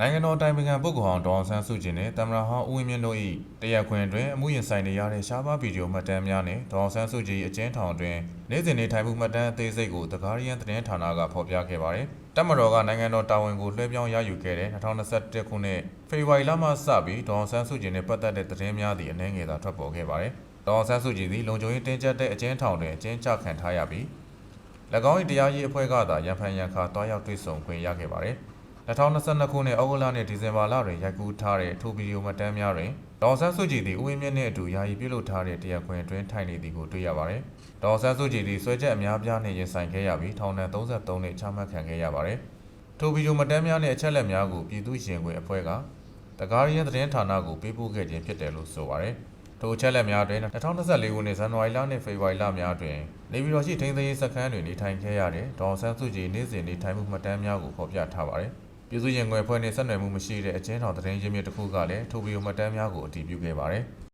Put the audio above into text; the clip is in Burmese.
နိုင်ငံတော်တိုင်ပင်ခံပုဂ္ဂိုလ်ဟောင်းဒေါအောင်ဆန်းစုကြည်နဲ့တမရဟောင်းဦးဝင်းမြင့်တို့၏တရားခွင်တွင်အမှုရင်ဆိုင်နေရတဲ့ရှားပါးဗီဒီယိုမှတ်တမ်းများနဲ့ဒေါအောင်ဆန်းစုကြည်အကျဉ်းထောင်တွင်နေ့စဉ်နေထိုင်မှုမှတ်တမ်းအသေးစိတ်ကိုတကားရီယန်သတင်းဌာနကဖော်ပြခဲ့ပါတယ်။တပ်မတော်ကနိုင်ငံတော်တာဝန်ကိုလွှဲပြောင်းရယူခဲ့တဲ့2021ခုနှစ်ဖေဖော်ဝါရီလမှစပြီးဒေါအောင်ဆန်းစုကြည်နဲ့ပတ်သက်တဲ့သတင်းများသည့်အနှဲငယ်သာထွက်ပေါ်ခဲ့ပါတယ်။ဒေါအောင်ဆန်းစုကြည်သည်လုံခြုံရေးတင်းကျပ်တဲ့အကျဉ်းထောင်တွင်အကျဉ်းချခံထားရပြီး၎င်း၏တရားရေးအဖွဲ့ကသာရန်ဖန်ရန်ခါတွားရောက်တွေ့ဆုံခွင့်ရခဲ့ပါတယ်။ 2022ခုနှစ်ဩဂုတ်လနှင့်ဒီဇင်ဘာလတွင်ရိုက်ကူးထားတဲ့ထိုဗီဒီယိုမှတ်တမ်းများတွင်ဒေါ်ဆန်းစုကြည်သည်ဦးဝင်းမြင့်နှင့်အတူယာယီပြုလုပ်ထားတဲ့တရားခွင်အတွင်းထိုင်နေသည်ကိုတွေ့ရပါတယ်။ဒေါ်ဆန်းစုကြည်သည်ဆွဲချက်အများပြားနှင့်ရင်ဆိုင်ခဲ့ရပြီးထောင်ဒဏ်33နှစ်ချမှတ်ခံခဲ့ရပါတယ်။ထိုဗီဒီယိုမှတ်တမ်းများနှင့်အချက်အလက်များကိုပြည်သူ့ရင်ခွင်အဖွဲ့ကတကားရီယန်သတင်းဌာနကိုပေးပို့ခဲ့ခြင်းဖြစ်တယ်လို့ဆိုပါတယ်။ထိုအချက်အလက်များတွင်2024ခုနှစ်ဇန်နဝါရီလနှင့်ဖေဖော်ဝါရီလများတွင်နေပြည်တော်ရှိထိန်းသိမ်းရေးစခန်းတွင်နေထိုင်ခဲ့ရတဲ့ဒေါ်ဆန်းစုကြည်နေ့စဉ်နေထိုင်မှုမှတ်တမ်းများကိုဖော်ပြထားပါတယ်။ ပြည်သူ့ရင်ခွင်အဖွဲ့နှင့်ဆက်နွယ်မှုမရှိတဲ့အကျဉ်းထောင်သတင်းရင်းမြစ်တစ်ခုကလည်းထိုဗီဒီယိုမှတ်တမ်းများကိုအတည်ပြုခဲ့ပါတယ်။